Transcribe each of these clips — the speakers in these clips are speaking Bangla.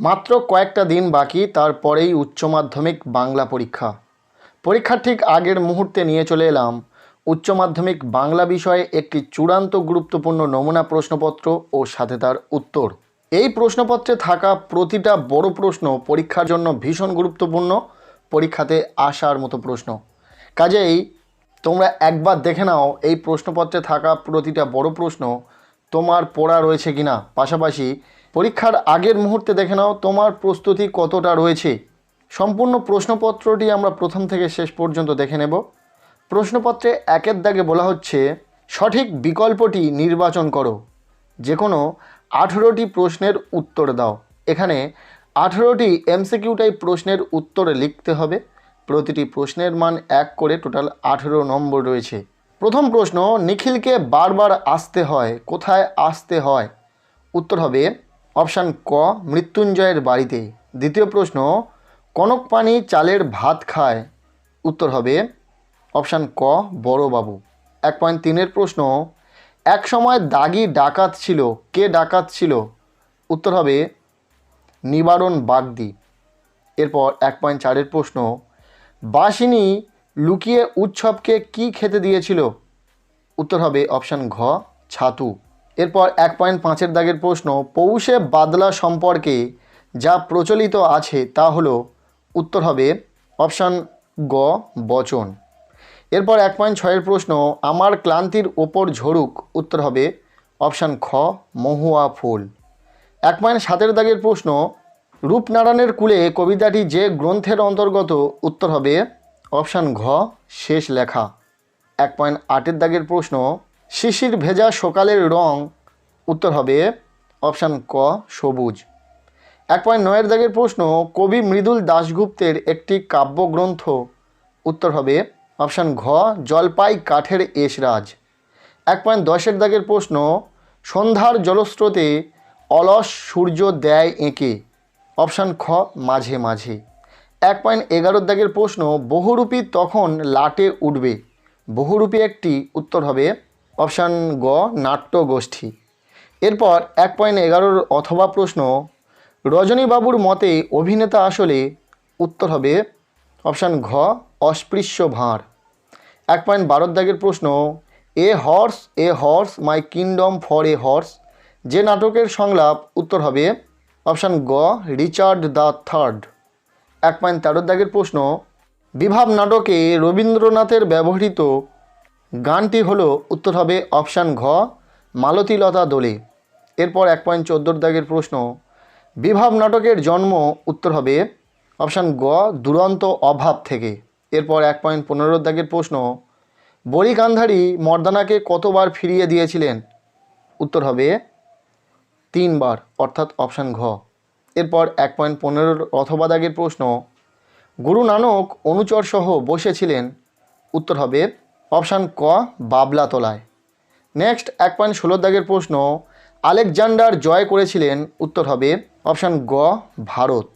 মাত্র কয়েকটা দিন বাকি, তারপরেই উচ্চ মাধ্যমিক বাংলা পরীক্ষা। পরীক্ষার ঠিক আগের মুহূর্তে নিয়ে চলে এলাম। উচ্চ মাধ্যমিক বাংলা বিষয়ে একটি চূড়ান্ত গুরুত্বপূর্ণ নমুনা প্রশ্নপত্র ও সাথে তার উত্তর। এই প্রশ্নপত্রে থাকা প্রতিটা বড় প্রশ্ন পরীক্ষার জন্য ভীষণ গুরুত্বপূর্ণ, পরীক্ষাতে আসার মতো প্রশ্ন। কাজেই তোমরা একবার দেখে নাও এই প্রশ্নপত্রে থাকা প্রতিটা বড় প্রশ্ন তোমার পড়া রয়েছে কিনা? পাশাপাশি পরীক্ষার আগের মুহূর্তে দেখে নাও তোমার প্রস্তুতি কতটা রয়েছে। সম্পূর্ণ প্রশ্নপত্রটি আমরা প্রথম থেকে শেষ পর্যন্ত দেখে নেব। প্রশ্নপত্রে একের দাগে বলা হচ্ছে, সঠিক বিকল্পটি নির্বাচন করো। যে কোনো আঠেরোটি প্রশ্নের উত্তর দাও। এখানে আঠেরোটি এমসিকিউ টাইপ প্রশ্নের উত্তরে লিখতে হবে। প্রতিটি প্রশ্নের মান এক করে টোটাল আঠেরো নম্বর রয়েছে। প্রথম প্রশ্ন, নিখিলকে বারবার আসতে হয়, কোথায় আসতে হয়? উত্তর হবে অপশান ক, মৃত্যুঞ্জয়ের বাড়িতে। দ্বিতীয় প্রশ্ন, কনক পানি চালের ভাত খায়? উত্তর হবে অপশান ক, বড়বাবু। এক পয়েন্ট তিনের প্রশ্ন, এক সময় দাগি ডাকাত ছিল, কে ডাকাত ছিল? উত্তর হবে নিবারণ বাগদি। এরপর এক পয়েন্ট চারের প্রশ্ন, বাসিনী লুকিয়ে উৎসবকে কি খেতে দিয়েছিল? উত্তর হবে অপশান ঘ, ছাতু। এরপর এক পয়েন্ট পাঁচের দাগের প্রশ্ন, পৌষে বাদলা সম্পর্কে যা প্রচলিত আছে তা হলো, উত্তর হবে অপশান গ, বচন। এরপর এক পয়েন্ট ছয়ের প্রশ্ন, আমার ক্লান্তির ওপর ঝরুক, উত্তর হবে অপশান খ, মহুয়া ফুল। এক পয়েন্ট সাতের দাগের প্রশ্ন, রূপনারায়ণের কুলে কবিতাটি যে গ্রন্থের অন্তর্গত, উত্তর হবে অপশান ঘ, শেষ লেখা। এক পয়েন্ট আটের দাগের প্রশ্ন, শিশির ভেজা সকালের রং, উত্তর হবে অপশান ক, সবুজ। এক পয়েন্ট নয়ের দাগের প্রশ্ন, কবি মৃদুল দাশগুপ্তের একটি কাব্যগ্রন্থ, উত্তর হবে অপশান ঘ, জলপাই কাঠের এসরাজ। এক পয়েন্ট দশের দাগের প্রশ্ন, সন্ধ্যার জলস্রোতে অলস সূর্য দেয় এঁকে। অপশান খ, মাঝে মাঝে। এক পয়েন্ট এগারোর দাগের প্রশ্ন, বহুরূপী তখন লাটে উঠবে। বহুরূপী একটি উত্তর হবে অপশান গ নাট্য গোষ্ঠী এরপর এক পয়েন্ট এগারোর অথবা প্রশ্ন, রজনীবাবুর মতে অভিনেতা আসলে উত্তর হবে অপশান ঘ, অস্পৃশ্য ভাঁড়। এক পয়েন্ট বারোর দাগের প্রশ্ন, a horse a horse, my kingdom for a horse, যে নাটকের সংলাপ উত্তর হবে অপশান গ, রিচার্ড দ্য থার্ড। এক পয়েন্ট তেরোর দাগের প্রশ্ন, বিভাব নাটকে রবীন্দ্রনাথের ব্যবহৃত গানটি হলো উত্তর হবে অপশান ঘ, মালতীলতা দোলে। এরপর এক পয়েন্ট চোদ্দোর দাগের প্রশ্ন, বিভাব নাটকের জন্ম উত্তর হবে অপশান গ, দুরন্ত অভাব থেকে। এরপর এক পয়েন্ট পনেরোর দাগের প্রশ্ন, বড়ি গান্ধারী মর্দানাকে কতবার ফিরিয়ে দিয়েছিলেন? উত্তর হবে তিনবার, অর্থাৎ অপশান ঘ। এরপর এক পয়েন্ট পনেরোর অথবা দাগের প্রশ্ন, গুরু নানক অনুচর সহ বসেছিলেন, উত্তর হবে অপশান ক, বাবলাতলায়। নেক্সট, এক পয়েন্ট ষোলো দাগের প্রশ্ন, আলেকজান্ডার জয় করেছিলেন, উত্তর হবে অপশান গ, ভারত।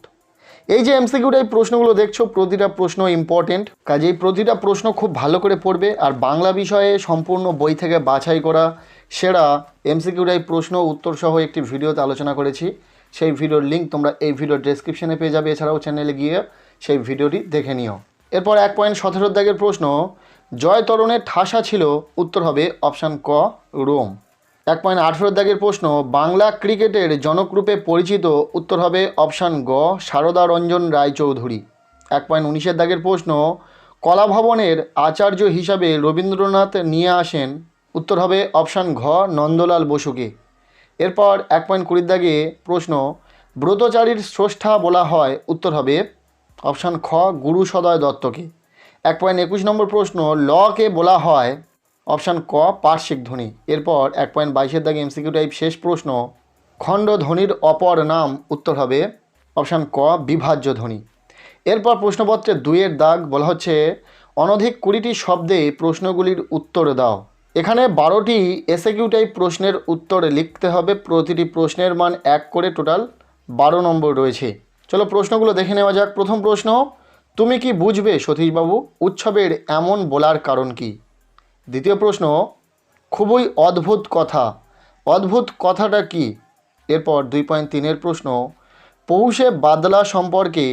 এই যে এমসিকিউর এই প্রশ্নগুলো দেখছ, প্রতিটা প্রশ্ন ইম্পর্টেন্ট কাজেই প্রতিটা প্রশ্ন খুব ভালো করে পড়বে, আর বাংলা বিষয়ে সম্পূর্ণ বই থেকে বাছাই করা সেরা এমসিকিউর এই প্রশ্ন উত্তর সহ একটি ভিডিওতে আলোচনা করেছি। সেই ভিডিওর লিঙ্ক তোমরা এই ভিডিওর ডেসক্রিপশনে পেয়ে যাবে, এছাড়াও চ্যানেলে গিয়ে সেই ভিডিওটি দেখে নিও। এরপর এক পয়েন্ট সতেরো দাগের প্রশ্ন, জয় তরণের ঠাসা ছিল, উত্তর হবে অপশান ক, রোম। এক পয়েন্ট আঠেরো দাগের প্রশ্ন, বাংলা ক্রিকেটের জনকরূপে পরিচিত, উত্তর হবে অপশান গ, সারদা রঞ্জন রায়চৌধুরী। এক পয়েন্ট উনিশের দাগের প্রশ্ন, কলাভবনের আচার্য হিসাবে রবীন্দ্রনাথ নিয়ে আসেন, উত্তর হবে অপশান ঘ, নন্দলাল বসুকে। এরপর এক পয়েন্ট কুড়ির দাগে প্রশ্ন, ব্রতচারীর স্রষ্টা বলা হয়, উত্তর হবে অপশান খ, গুরু সদয় দত্তকে। এক পয়েন্ট একুশ নম্বর প্রশ্ন, লকে বলা হয়, অপশান ক, পার্শ্বিক ধ্বনি। এরপর এক পয়েন্ট বাইশের দাগে এমসিকিউ টাইপ শেষ প্রশ্ন, খণ্ড ধ্বনির অপর নাম, উত্তর হবে অপশান ক, বিভাজ্য ধ্বনি। এরপর প্রশ্নপত্রে দুইয়ের দাগ বলা হচ্ছে, অনধিক কুড়িটি শব্দে প্রশ্নগুলির উত্তর দাও। এখানে বারোটি এসএকিউ টাইপ প্রশ্নের উত্তরে লিখতে হবে। প্রতিটি প্রশ্নের মান এক করে টোটাল বারো নম্বর রয়েছে। চলো প্রশ্নগুলো দেখে নেওয়া যাক। প্রথম প্রশ্ন, তুমি কি বুঝবে সতীশবাবু উৎসবের এমন বলার কারণ কি? দ্বিতীয় প্রশ্ন, খুবই অদ্ভুত কথা। অদ্ভুত কথাটা কি? এরপর দুই পয়েন্ট তিনের প্রশ্ন, পৌষে বাদলা সম্পর্কে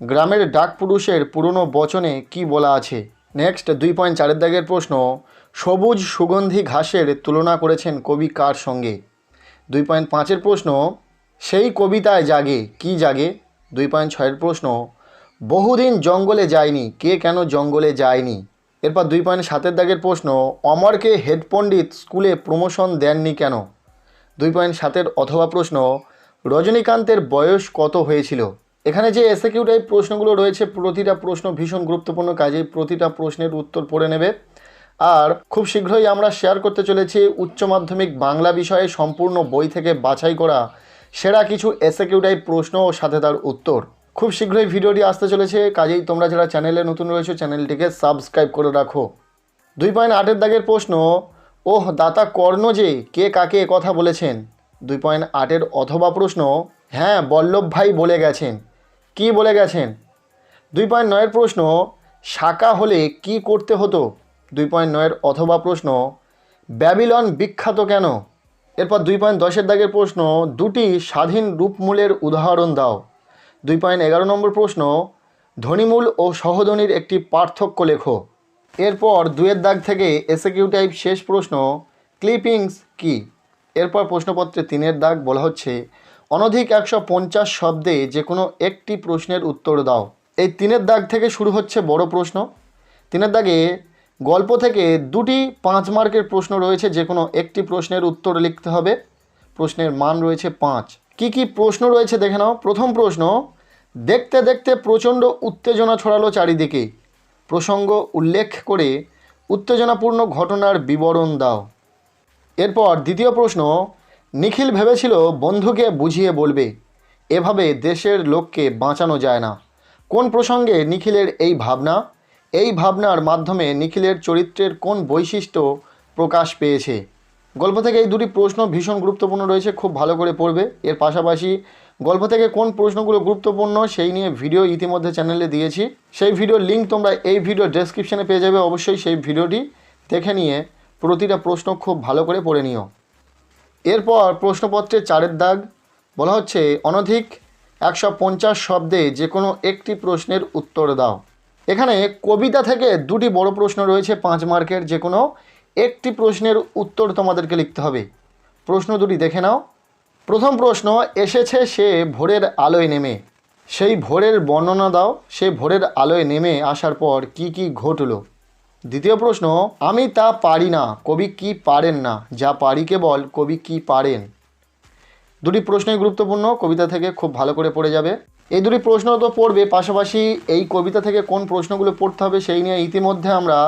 গ্রামের ডাক পুরুষের পুরনো বচনে কি বলা আছে? নেক্সট দুই পয়েন্ট চারের দাগের প্রশ্ন সবুজ সুগন্ধি ঘাসের তুলনা করেছেন কবি কার সঙ্গে? দুই পয়েন্ট পাঁচের প্রশ্ন, সেই কবিতায় জাগে, কি জাগে? দুই পয়েন্ট ছয়ের প্রশ্ন, বহুদিন জঙ্গলে যায়নি, কে কেন জঙ্গলে যায়নি? এরপর দুই পয়েন্ট সাতের দাগের প্রশ্ন, অমরকে হেড পণ্ডিত স্কুলে প্রমোশন দেননি কেন? দুই পয়েন্ট সাতের অথবা প্রশ্ন, রজনীকান্তের বয়স কত হয়েছিল? এখানে যে এসএকিউ টাইপ প্রশ্নগুলো রয়েছে, প্রতিটা প্রশ্ন ভীষণ গুরুত্বপূর্ণ, কাজেই প্রতিটা প্রশ্নের উত্তর পড়ে নেবে। আর খুব শীঘ্রই আমরা শেয়ার করতে চলেছি উচ্চ মাধ্যমিক বাংলা বিষয়ে সম্পূর্ণ বই থেকে বাছাই করা সেরা কিছু টাইপ প্রশ্ন ও সাথে তার উত্তর। খুব শীঘ্রই ভিডিওটি আসতে চলেছে, কাজেই তোমরা যারা চ্যানেলে নতুন রয়েছে চ্যানেলটিকে সাবস্ক্রাইব করে রাখো। দুই পয়েন্ট আটের দাগের প্রশ্ন, ওহ, দাতা কর্ণ যে, কে কাকে কথা বলেছেন? দুই পয়েন্ট আটের অথবা প্রশ্ন হ্যাঁ বল্লভ ভাই বলে গেছেন। কি বলে গেছেন? দুই পয়েন্ট নয়ের প্রশ্ন শাকা হলে কি করতে হতো? দুই পয়েন্ট নয়ের অথবা প্রশ্ন, ব্যাবিলন বিখ্যাত কেন? এরপর দুই পয়েন্ট দশের দাগের প্রশ্ন, দুটি স্বাধীন রূপমূলের উদাহরণ দাও। দুই পয়েন্ট এগারো নম্বর প্রশ্ন, ধ্বনিমূল ও সহধ্বনির একটি পার্থক্য লেখো। এরপর দুয়ের দাগ থেকে এসএকিউ টাইপ শেষ প্রশ্ন, ক্লিপিংস কি? এরপর প্রশ্নপত্রে তিনের দাগ বলা হচ্ছে, অনধিক একশো পঞ্চাশ শব্দে যে কোনো একটি প্রশ্নের উত্তর দাও। এই তিনের দাগ থেকে শুরু হচ্ছে বড় প্রশ্ন। তিনের দাগে গল্প থেকে দুটি পাঁচ মার্কের প্রশ্ন রয়েছে, যে কোনো একটি প্রশ্নের উত্তর লিখতে হবে। প্রশ্নের মান রয়েছে পাঁচ। কি কি প্রশ্ন রয়েছে দেখে নাও। প্রথম প্রশ্ন, দেখতে দেখতে প্রচণ্ড উত্তেজনা ছড়ালো চারিদিকে। প্রসঙ্গ উল্লেখ করে উত্তেজনাপূর্ণ ঘটনার বিবরণ দাও। এরপর দ্বিতীয় প্রশ্ন, নিখিল ভেবেছিল বন্ধুকে বুঝিয়ে বলবে। এভাবে দেশের লোককে বাঁচানো যায় না। কোন প্রসঙ্গে নিখিলের এই ভাবনা? এই ভাবনার মাধ্যমে নিখিলের চরিত্রের কোন বৈশিষ্ট্য প্রকাশ পেয়েছে? গল্প থেকে এই দুটি প্রশ্ন ভীষণ গুরুত্বপূর্ণ রয়েছে, খুব ভালো করে পড়বে। এর পাশাপাশি গল্প থেকে কোন প্রশ্নগুলো গুরুত্বপূর্ণ সেই নিয়ে ভিডিও ইতিমধ্যে চ্যানেলে দিয়েছি। সেই ভিডিওর লিঙ্ক তোমরা এই ভিডিও ডেসক্রিপশনে পেয়ে যাবে, অবশ্যই সেই ভিডিওটি দেখে নিয়ে প্রতিটা প্রশ্ন খুব ভালো করে পড়ে নিও। এরপর প্রশ্নপত্রে চারের দাগ। বলা হচ্ছে, অনধিক একশো পঞ্চাশ শব্দে যে কোনো একটি প্রশ্নের উত্তর দাও। এখানে কবিতা থেকে দুটি বড় প্রশ্ন রয়েছে, পাঁচ মার্কের যে কোনো একটি প্রশ্নের উত্তর তোমাদেরকে লিখতে হবে। প্রশ্ন দুটি দেখে নাও। প্রথম প্রশ্ন, এসেছে সে ভোরের আলোয় নেমে। সেই ভোরের বর্ণনা দাও। সে ভোরের আলোয় নেমে আসার পর কি কি ঘটলো? দ্বিতীয় প্রশ্ন, আমি তা পারি না। কবি কি পারেন না? যা পারি কেবল, কবি কি পারেন? দুটি প্রশ্নই গুরুত্বপূর্ণ। কবিতা থেকে খুব ভালো করে পড়ে যাবে। এই দুটি প্রশ্ন তো পড়বে, পাশাপাশি এই কবিতা থেকে কোন প্রশ্নগুলো পড়তে হবে সেই নিয়ে ইতিমধ্যে আমরা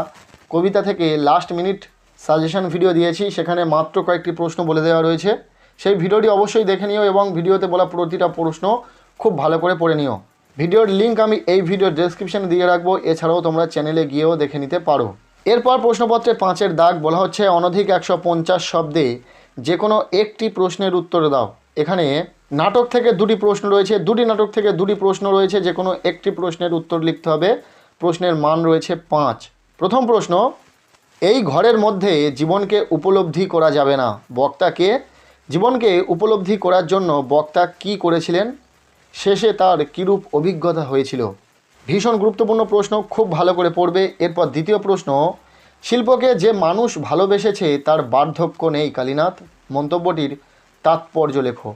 কবিতা থেকে লাস্ট মিনিট সাজেশন ভিডিও দিয়েছি, সেখানে মাত্র কয়েকটি প্রশ্ন বলে দেওয়া রয়েছে। সেই ভিডিওটি অবশ্যই দেখে নিও এবং ভিডিওতে বলা প্রতিটা প্রশ্ন খুব ভালো করে পড়ে নিও। ভিডিওর লিঙ্ক আমি এই ভিডিওর ডেসক্রিপশনে দিয়ে রাখব, এছাড়াও তোমরা চ্যানেলে গিয়েও দেখে নিতে পারো। এরপর প্রশ্নপত্রে পাঁচের দাগ বলা হচ্ছে অনধিক একশো পঞ্চাশ শব্দে যে কোনো একটি প্রশ্নের উত্তর দাও। এখানে নাটক থেকে দুটি প্রশ্ন রয়েছে। দুটি নাটক থেকে দুটি প্রশ্ন রয়েছে, যে কোনো একটি প্রশ্নের উত্তর লিখতে হবে। প্রশ্নের মান রয়েছে পাঁচ। প্রথম প্রশ্ন, এই ঘরের মধ্যে জীবনকে উপলব্ধি করা যাবে না। বক্তাকে জীবনকে উপলব্ধি করার জন্য বক্তা কি করেছিলেন? শেষে তার কীরূপ অভিজ্ঞতা হয়েছিল? ভীষণ গুরুত্বপূর্ণ প্রশ্ন, খুব ভালো করে পড়বে। এরপর দ্বিতীয় প্রশ্ন, শিল্পকে যে মানুষ ভালোবেসেছে তার বার্ধক্য নেই, কালীনাথ। মন্তব্যটির তাৎপর্য লেখো।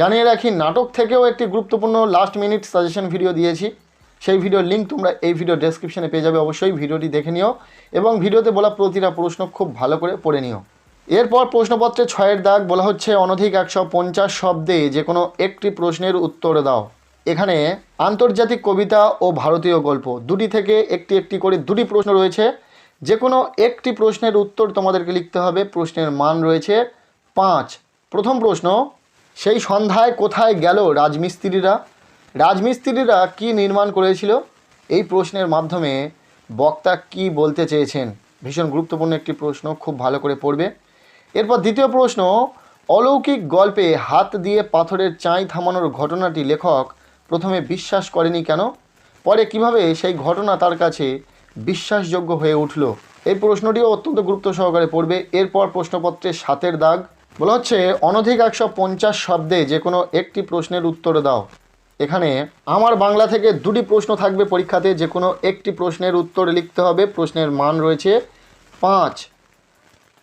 জানিয়ে রাখি, নাটক থেকেও একটি গুরুত্বপূর্ণ লাস্ট মিনিট সাজেশন ভিডিও দিয়েছি। সেই ভিডিওর লিঙ্ক তোমরা এই ভিডিও ডেসক্রিপশনে পেয়ে যাবে অবশ্যই ভিডিওটি দেখে নিও এবং ভিডিওতে বলা প্রতিটা প্রশ্ন খুব ভালো করে পড়ে নিও। এরপর প্রশ্নপত্রে ছয়ের দাগ বলা হচ্ছে, অনধিক একশো পঞ্চাশ শব্দে যে কোনো একটি প্রশ্নের উত্তর দাও। এখানে আন্তর্জাতিক কবিতা ও ভারতীয় গল্প, দুটি থেকে একটি একটি করে দুটি প্রশ্ন রয়েছে। যে কোনো একটি প্রশ্নের উত্তর তোমাদেরকে লিখতে হবে, প্রশ্নের মান রয়েছে পাঁচ। প্রথম প্রশ্ন সেই সন্ধ্যায় কোথায় গেল রাজমিস্ত্রিরা? রাজমিস্ত্রিরা কি নির্মাণ করেছিল? এই প্রশ্নের মাধ্যমে বক্তা কি বলতে চেয়েছেন? ভীষণ গুরুত্বপূর্ণ একটি প্রশ্ন, খুব ভালো করে পড়বে। এরপর দ্বিতীয় প্রশ্ন, অলৌকিক গল্পে হাত দিয়ে পাথরের চাঁই থামানোর ঘটনাটি লেখক প্রথমে বিশ্বাস করেনি কেন? পরে কীভাবে সেই ঘটনা তার কাছে বিশ্বাসযোগ্য হয়ে উঠল? এই প্রশ্নটিও অত্যন্ত গুরুত্ব সহকারে পড়বে। এরপর প্রশ্নপত্রে সাতের দাগ। বলা হচ্ছে, অনধিক একশো পঞ্চাশ শব্দে যে কোনো একটি প্রশ্নের উত্তর দাও। এখানে, আমার বাংলা থেকে দুটি প্রশ্ন থাকবে পরীক্ষাতে, যে কোনো একটি প্রশ্নের উত্তর লিখতে হবে, প্রশ্নের মান রয়েছে পাঁচ।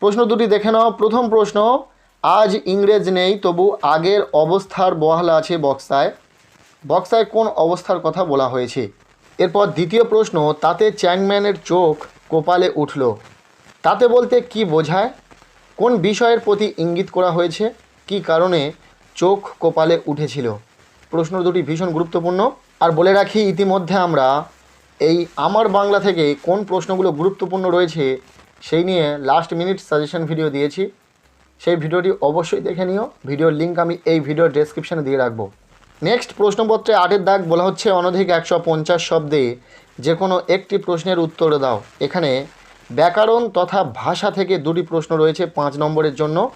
প্রশ্ন দুটি দেখে নাও। প্রথম প্রশ্ন, আজ ইংরেজ নেই, তবু আগের অবস্থার বহাল আছে বক্সায়। বক্সায় কোন অবস্থার কথা বলা হয়েছে? এরপর দ্বিতীয় প্রশ্ন, তাতে চ্যাংম্যানের চোখ কপালে উঠল। তাতে বলতে কি বোঝায়? কোন বিষয়ের প্রতি ইঙ্গিত করা হয়েছে? কি কারণে চোখ কপালে উঠেছিল? প্রশ্ন দুটি ভীষণ গুরুত্বপূর্ণ। আর বলে রাখি, ইতিমধ্যে আমরা এই আমার বাংলা থেকে কোন প্রশ্নগুলো গুরুত্বপূর্ণ রয়েছে, সেই নিয়ে লাস্ট মিনিট সাজেশন ভিডিও দিয়েছি। সেই ভিডিওটি অবশ্যই দেখে নিও। ভিডিওর লিঙ্ক আমি এই ভিডিওর ডেসক্রিপশানে দিয়ে রাখব। নেক্সট প্রশ্নপত্রে আটের দাগ বলা হচ্ছে, অনধিক একশো পঞ্চাশ শব্দে যে কোনো একটি প্রশ্নের উত্তর দাও। এখানে ব্যাকরণ তথা ভাষা থেকে দুটি প্রশ্ন রয়েছে পাঁচ নম্বরের জন্য।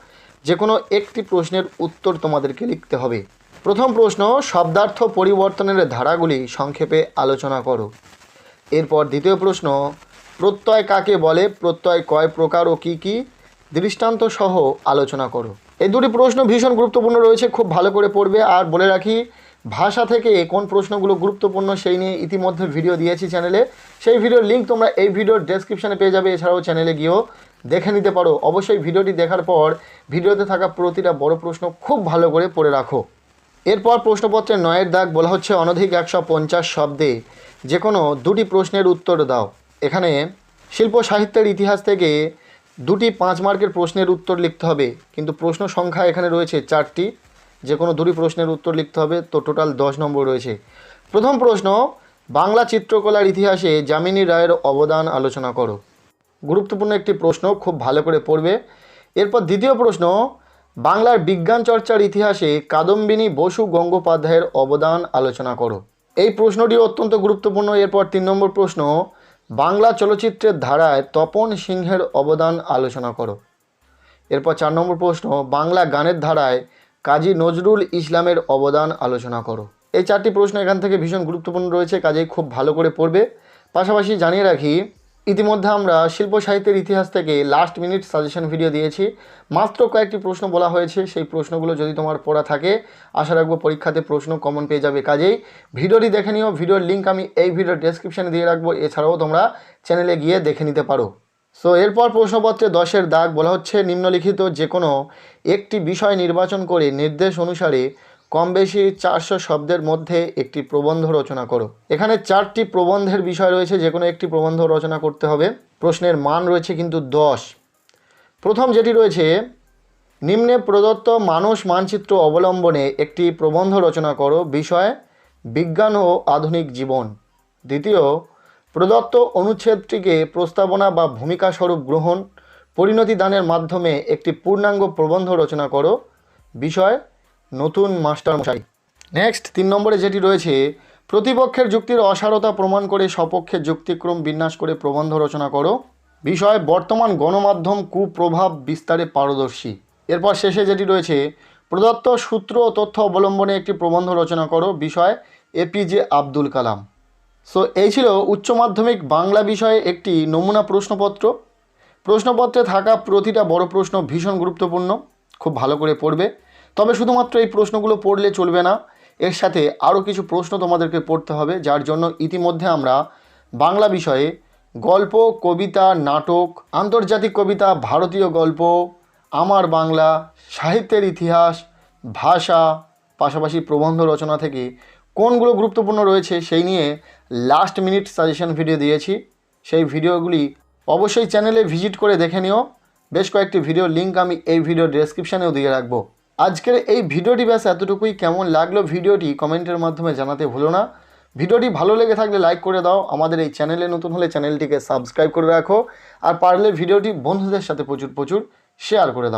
যে কোনো একটি প্রশ্নের উত্তর তোমাদেরকে লিখতে হবে। প্রথম প্রশ্ন, শব্দার্থ পরিবর্তনের ধারাগুলি সংক্ষেপে আলোচনা করো। এরপর দ্বিতীয় প্রশ্ন, প্রত্যয় কাকে বলে, প্রত্যয় কয় প্রকার ও কী কী, দৃষ্টান্ত সহ আলোচনা করো। এই দুটি প্রশ্ন ভীষণ গুরুত্বপূর্ণ রয়েছে, খুব ভালো করে পড়বে। আর বলে রাখি ভাষা থেকে কোন প্রশ্নগুলো গুরুত্বপূর্ণ সেই নিয়ে ইতিমধ্যে ভিডিও দিয়েছি চ্যানেলে। সেই ভিডিওর লিঙ্ক তোমরা এই ভিডিওর ডেসক্রিপশানে পেয়ে যাবে। এছাড়াও চ্যানেলে গিয়েও দেখে নিতে পারো। অবশ্যই ভিডিওটি দেখার পর ভিডিওতে থাকা প্রতিটা বড় প্রশ্ন খুব ভালো করে পড়ে রাখো। এরপর প্রশ্নপত্রে নয়ের দাগ বলা হচ্ছে অনধিক একশো পঞ্চাশ শব্দে। যে কোনো দুটি প্রশ্নের উত্তর দাও। এখানে শিল্প সাহিত্যের ইতিহাস থেকে দুটি পাঁচ মার্কের প্রশ্নের উত্তর লিখতে হবে। কিন্তু প্রশ্ন সংখ্যা এখানে রয়েছে চারটি। যে কোনো দুটি প্রশ্নের উত্তর লিখতে হবে, তো টোটাল দশ নম্বর রয়েছে। প্রথম প্রশ্ন, বাংলা চিত্রকলার ইতিহাসে যামিনী রায়ের অবদান আলোচনা করো। গুরুত্বপূর্ণ একটি প্রশ্ন, খুব ভালো করে পড়বে। এরপর দ্বিতীয় প্রশ্ন, বাংলার বিজ্ঞান চর্চার ইতিহাসে কাদম্বিনী বসু গঙ্গোপাধ্যায়ের অবদান আলোচনা করো। এই প্রশ্নটি অত্যন্ত গুরুত্বপূর্ণ। এরপর তিন নম্বর প্রশ্ন, বাংলা চলচ্চিত্রের ধারায় তপন সিংহের অবদান আলোচনা করো। এরপর চার নম্বর প্রশ্ন, বাংলা গানের ধারায় কাজী নজরুল ইসলামের অবদান আলোচনা করো। এই চারটি প্রশ্ন এখান থেকে ভীষণ গুরুত্বপূর্ণ রয়েছে, কাজেই খুব ভালো করে পড়বে। পাশাপাশি জানিয়ে রাখি, ইতিমধ্যে আমরা শিল্প সাহিত্যের ইতিহাস থেকে লাস্ট মিনিট সাজেশন ভিডিও দিয়েছি। মাত্র কয়েকটি প্রশ্ন বলা হয়েছে, সেই প্রশ্নগুলো যদি তোমার পড়া থাকে, আশা রাখব পরীক্ষাতে প্রশ্ন কমন পেয়ে যাবে। কাজেই ভিডিওটি দেখে নিও, ভিডিওর লিঙ্ক আমি এই ভিডিওর ডেসক্রিপশানে দিয়ে রাখব, এছাড়াও তোমরা চ্যানেলে গিয়ে দেখে নিতে পারো। সো এরপর প্রশ্নপত্রে দশের দাগ বলা হচ্ছে, নিম্নলিখিত যে কোনো একটি বিষয় নির্বাচন করে নির্দেশ অনুসারে কম বেশি চারশো শব্দের মধ্যে একটি প্রবন্ধ রচনা করো। এখানে চারটি প্রবন্ধের বিষয় রয়েছে যে কোনো একটি প্রবন্ধ রচনা করতে হবে। প্রশ্নের মান রয়েছে কিন্তু দশ। প্রথম যেটি রয়েছে, নিম্নে প্রদত্ত মানুষ মানচিত্র অবলম্বনে একটি প্রবন্ধ রচনা করো, বিষয়, বিজ্ঞান ও আধুনিক জীবন। দ্বিতীয় প্রদত্ত অনুচ্ছেদটিকে প্রস্তাবনা বা ভূমিকা স্বরূপ গ্রহণ, পরিণতি দানের মাধ্যমে একটি পূর্ণাঙ্গ প্রবন্ধ রচনা করো। বিষয়, নতুন মাস্টারমশাই। নেক্সট তিন নম্বরে যেটি রয়েছে, প্রতিপক্ষের যুক্তির অসারতা প্রমাণ করে সপক্ষের যুক্তিক্রম বিন্যাস করে প্রবন্ধ রচনা করো। বিষয়, বর্তমান গণমাধ্যম কুপ্রভাব বিস্তারে পারদর্শী। এরপর শেষে যেটি রয়েছে, প্রদত্ত সূত্র ও তথ্য অবলম্বনে একটি প্রবন্ধ রচনা করো। বিষয় এপিজে আব্দুল কালাম। সো এই ছিল উচ্চ মাধ্যমিক বাংলা বিষয়ে একটি নমুনা প্রশ্নপত্র। প্রশ্নপত্রে থাকা প্রতিটা বড় প্রশ্ন ভীষণ গুরুত্বপূর্ণ, খুব ভালো করে পড়বে। তবে শুধুমাত্র এই প্রশ্নগুলো পড়লে চলবে না, এর সাথে আরও কিছু প্রশ্ন তোমাদেরকে পড়তে হবে, যার জন্য ইতিমধ্যে আমরা বাংলা বিষয়ে গল্প, কবিতা, নাটক, আন্তর্জাতিক কবিতা, ভারতীয় গল্প, আমার বাংলা, সাহিত্যের ইতিহাস, ভাষা, পাশাপাশি প্রবন্ধ রচনা থেকে কোনগুলো গুরুত্বপূর্ণ রয়েছে সেই নিয়ে লাস্ট মিনিট সাজেশন ভিডিও দিয়েছি। সেই ভিডিওগুলি অবশ্যই চ্যানেলে ভিজিট করে দেখে নিও। বেশ কয়েকটি ভিডিও লিঙ্ক আমি এই ভিডিও ডেসক্রিপশানেও দিয়ে রাখব। আজকের এই ভিডিওটি ব্যাস এতটুকুই। কেমন লাগল ভিডিওটি কমেন্টের মাধ্যমে জানাতে ভুলো না। ভিডিওটি ভালো লেগে থাকলে লাইক করে দাও। আমাদের এই চ্যানেলে নতুন হলে চ্যানেলটিকে সাবস্ক্রাইব করে রাখো। আর পারলে ভিডিওটি বন্ধুদের সাথে প্রচুর প্রচুর শেয়ার করে দাও।